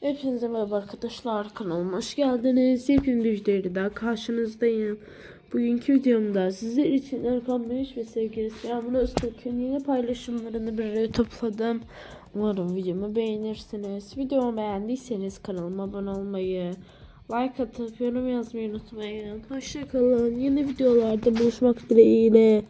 Hepinize merhaba arkadaşlar kanalıma hoş geldiniz. Yepyeni bir videoyla karşınızdayım. Bugünkü videomda sizler için Erkan Beyş ve sevgilisi Yağmur Öztürk'ün yeni paylaşımlarını bir araya topladım. Umarım videomu beğenirsiniz. Videomu beğendiyseniz kanalıma abone olmayı, like atıp yorum yazmayı unutmayın. Hoşçakalın. Yeni videolarda buluşmak dileğiyle.